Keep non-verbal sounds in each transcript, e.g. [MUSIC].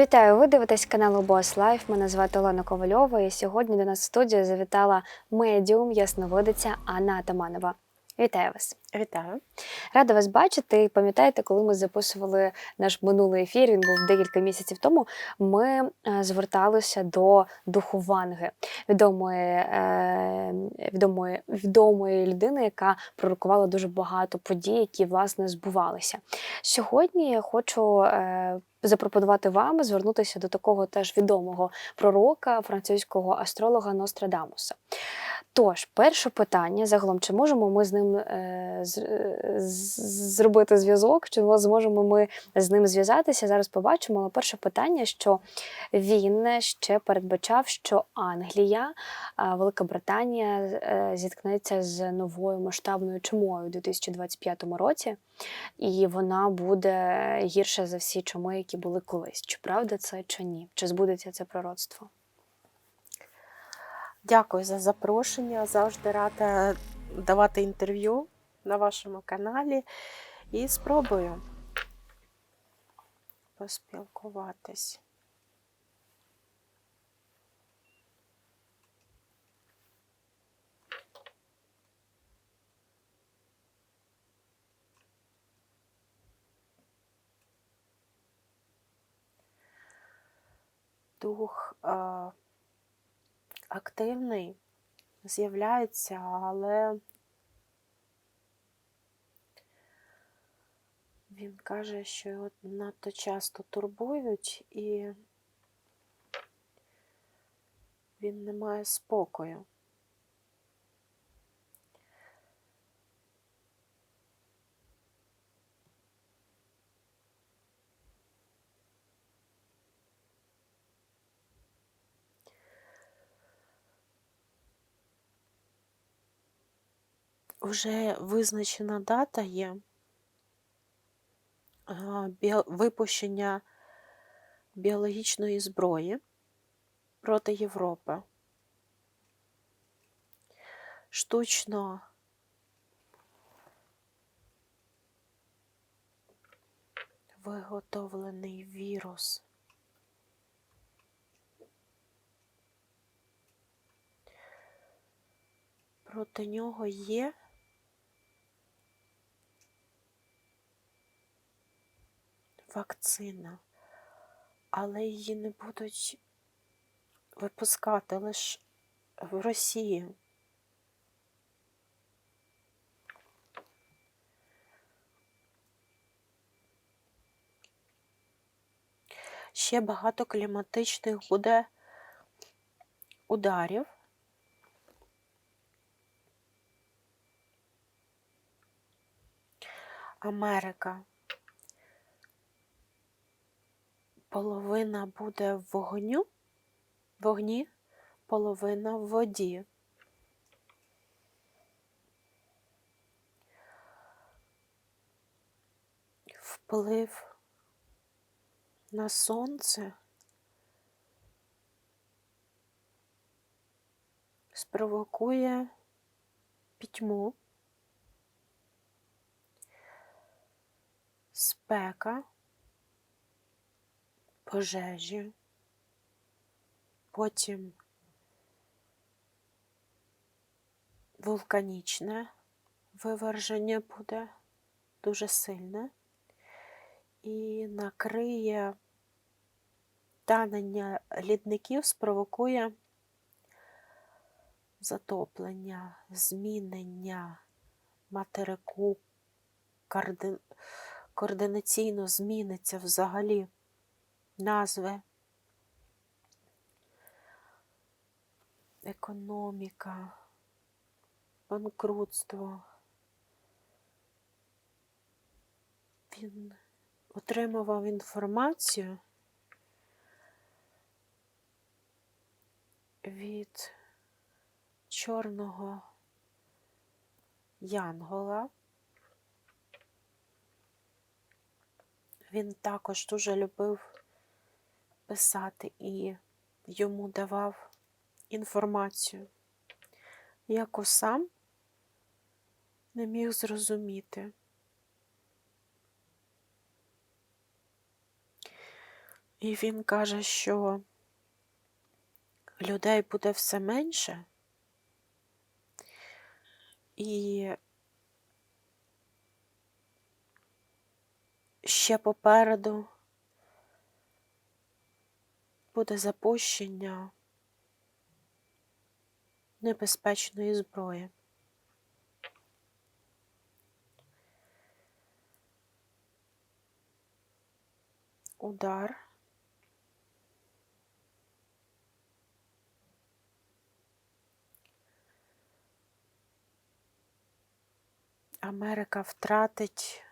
Вітаю! Ви дивитесь канал Boss Life. Мене звати Олена Ковальова, і сьогодні до нас в студію завітала медіум ясновидиця Анна Атаманова. Вітаю вас! Вітаю. Рада вас бачити. Пам'ятаєте, коли ми записували наш минулий ефір, він був декілька місяців тому. Ми е, зверталися до духу Ванги, відомої, е, відомої, відомої людини, яка пророкувала дуже багато подій, які власне збувалися. Сьогодні я хочу е, запропонувати вам звернутися до такого теж відомого пророка, французького астролога Нострадамуса. Тож, перше питання загалом, чи можемо ми з ним е, з, е, зробити зв'язок, чи зможемо ми з ним зв'язатися? Зараз побачимо. Але перше питання, що він ще передбачав, що Англія, Велика Британія е, зіткнеться з новою масштабною чумою у 2025 році, і вона буде гірша за всі чуми, які були колись. Чи правда це, чи ні? Чи збудеться це пророцтво? Дякую за запрошення. Завжди рада давати інтерв'ю на вашому каналі і спробую поспілкуватись. Дух активний з'являється, але він каже, що його надто часто турбують і він не має спокою. Вже визначена дата є випущення біологічної зброї проти Європи. Штучно виготовлений вірус. Проти нього є вакцина, але її не будуть випускати лише в Росії. Ще багато кліматичних буде ударів. Америка. Половина буде в вогню, вогні, половина в воді. Вплив на сонце спровокує пітьму, спека, пожежі, потім вулканічне виверження буде дуже сильне і накриє танення лідників, спровокує затоплення, змінення материку, координаційно зміниться взагалі назви, економіка, банкрутство. Він отримував інформацію від чорного янгола. Він також дуже любив писати і йому давав інформацію, яку сам не міг зрозуміти. І він каже, що людей буде все менше, і ще попереду буде запущення небезпечної зброї. Удар. Америка втратить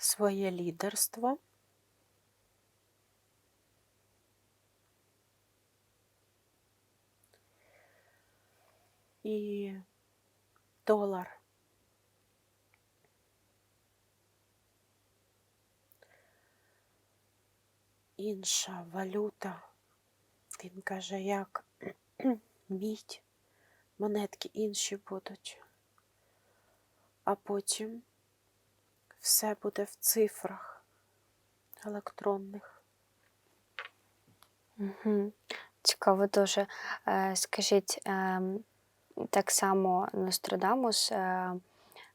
своє лідерство. І долар інша валюта. Він каже, як [CLEARS THROAT] мідь, монетки інші будуть, а потім все буде в цифрах електронних. Угу. Цікаво дуже. Е, Скажіть, ем, так само Нострадамус е,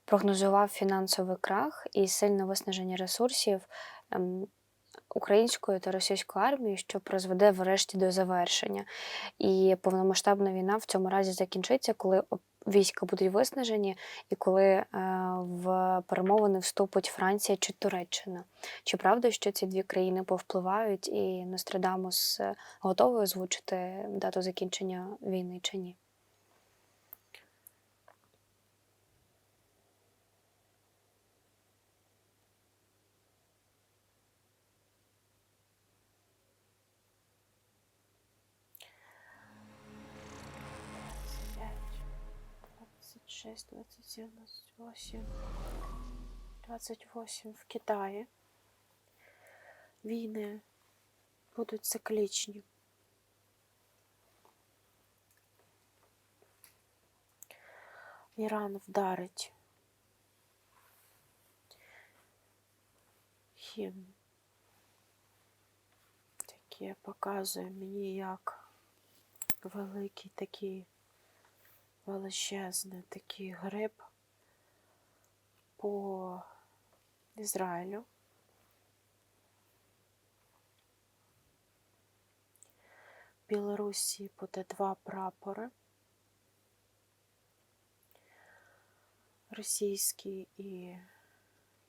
прогнозував фінансовий крах і сильне виснаження ресурсів ем, української та російської армії, що призведе врешті до завершення. І повномасштабна війна в цьому разі закінчиться, коли війська будуть виснажені, і коли е, в перемовини вступить Франція чи Туреччина. Чи правда, що ці дві країни повпливають, і Нострадамус е, готовий озвучити дату закінчення війни чи ні? Двадцать шесть, двадцать семь, двадцать восемь, двадцять восемь в Китаї. Війни будуть циклічні. Іран вдарить. Хім. Таке показує мені як великий такий величезний такий гриб по Ізраїлю. В Білорусі буде два прапори. Російський і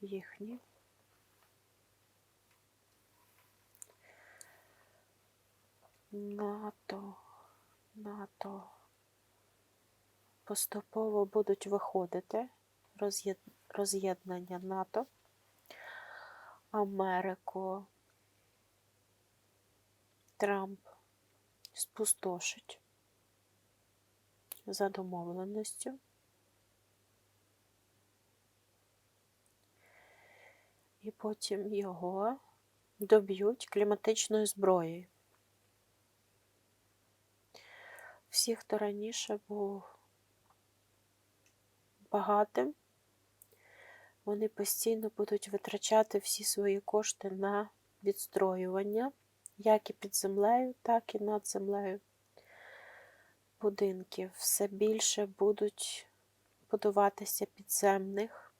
їхній. НАТО, НАТО поступово будуть виходити роз'єд- роз'єднання НАТО, Америку, Трамп спустошить за домовленістю. І потім його доб'ють кліматичною зброєю. Всі, хто раніше був багатим, вони постійно будуть витрачати всі свої кошти на відстроювання, як і під землею, так і над землею будинків. Все більше будуть будуватися підземних.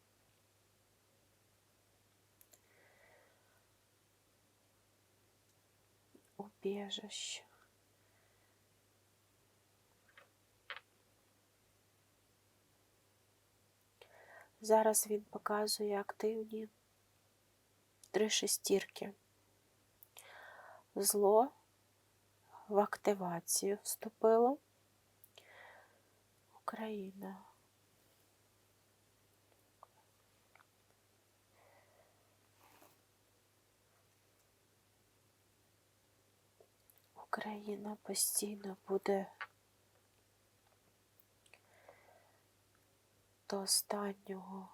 Убіжищ. Зараз він показує активні три шестірки. Зло в активацію вступило. Україна. Україна постійно буде до останнього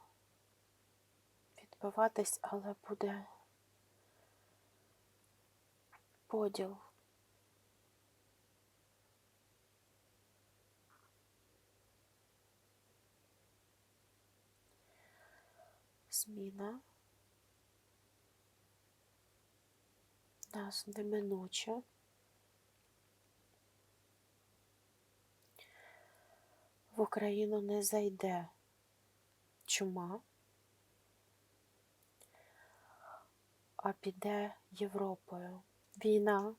відбиватись, але буде поділ. зміна. Нас неминуча. В Україну не зайде чума, а піде Європою. Війна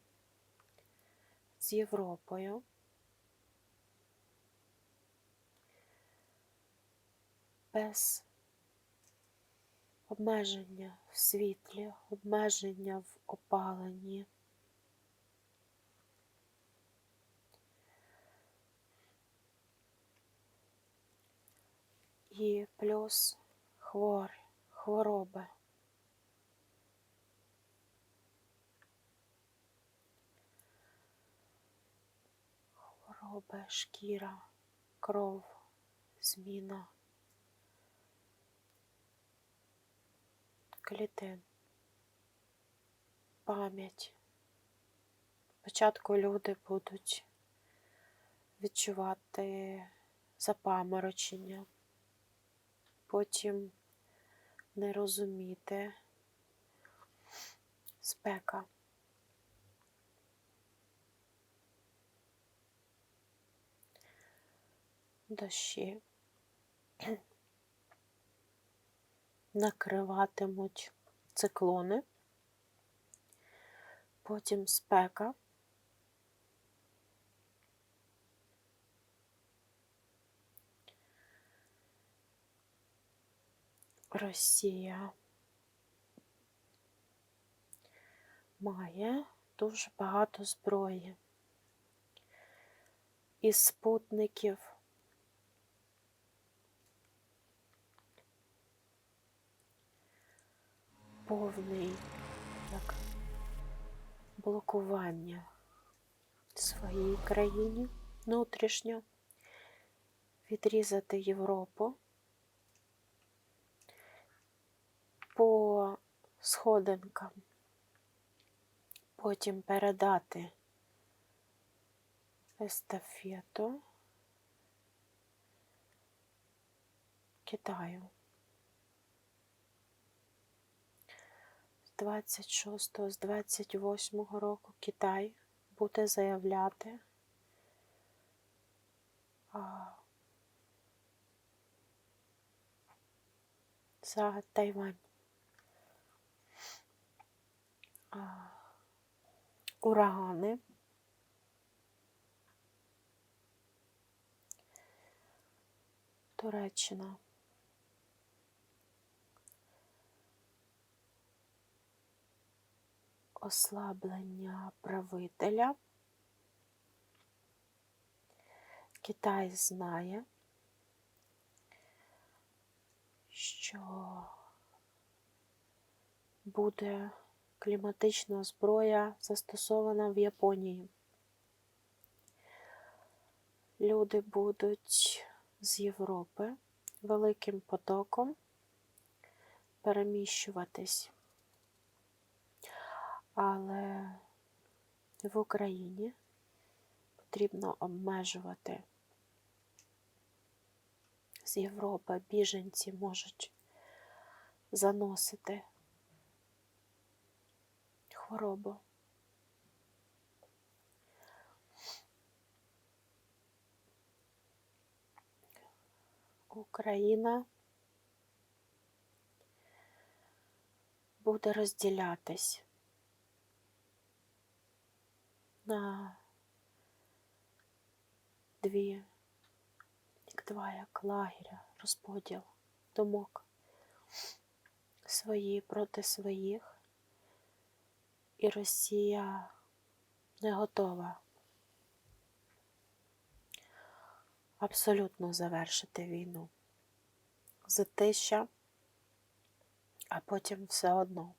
з Європою. Без обмеження в світлі, обмеження в опаленні. І плюс хворі, хвороби. Хвороби, шкіра, кров, зміна. клітин, пам'ять. Спочатку люди будуть відчувати запаморочення, потім не розуміти спека. Дощі накриватимуть циклони, потім спека. Росія. Має дуже багато зброї і спутників. повний як блокування своїй країні внутрішньо, відрізати Європу по сходинкам, потім передати естафету Китаю. 26 з 28 року Китай буде заявляти за Тайвань. А, урагани. Туреччина. ослаблення правителя. Китай знає, що буде кліматична зброя застосована в Японії. Люди будуть з Європи великим потоком переміщуватись але в Україні потрібно обмежувати з Європи біженці можуть заносити хворобу. Україна буде розділятись на дві, як два як лагеря, розподіл думок свої проти своїх, і Росія не готова абсолютно завершити війну. Затища, а потім все одно.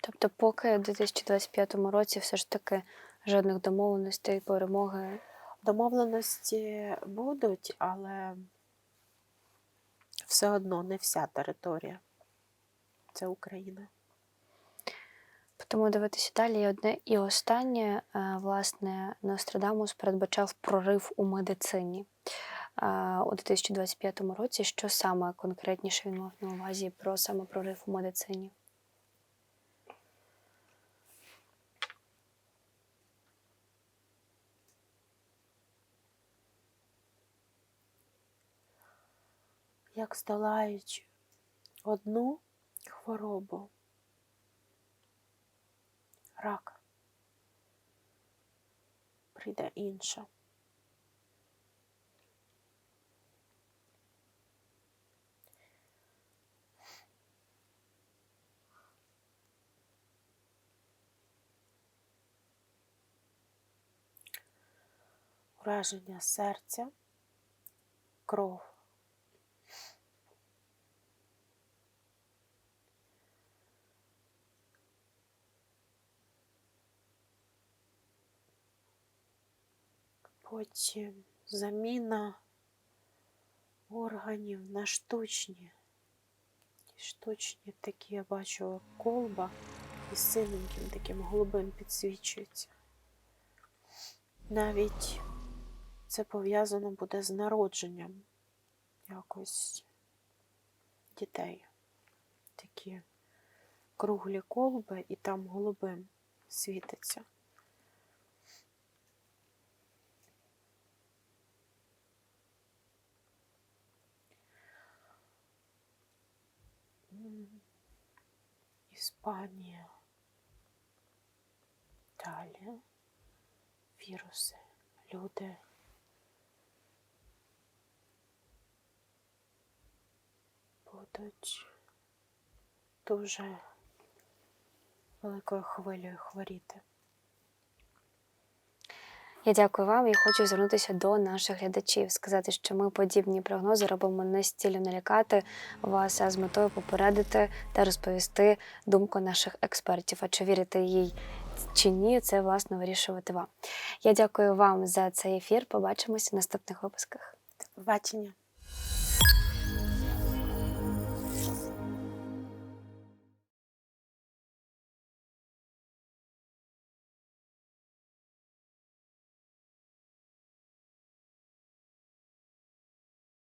Тобто, поки у 2025 році все ж таки жодних домовленостей, перемоги. Домовленості будуть, але все одно не вся територія. Це Україна. Будемо дивитися далі. Одне і останнє, е, власне, Нострадамус передбачав прорив у медицині. у 2025 році. Що саме конкретніше він мав на увазі про саме прорив у медицині? Як здолаючи одну хворобу, рак, прийде інша. Ураження серця, кров. Потім заміна органів на штучні. Штучні такі, я бачу, колба із синеньким таким голубим підсвічується. Навіть це пов'язано буде з народженням якось дітей. Такі круглі колби і там голубим світиться. Іспанія. Далі. Віруси. Люди. Будуть дуже великою хвилею хворіти. Я дякую вам і хочу звернутися до наших глядачів, сказати, що ми подібні прогнози робимо не з цілю налякати вас, а з метою попередити та розповісти думку наших експертів. А чи вірите їй чи ні, це власне вирішувати вам. Я дякую вам за цей ефір. Побачимося в наступних випусках. До побачення.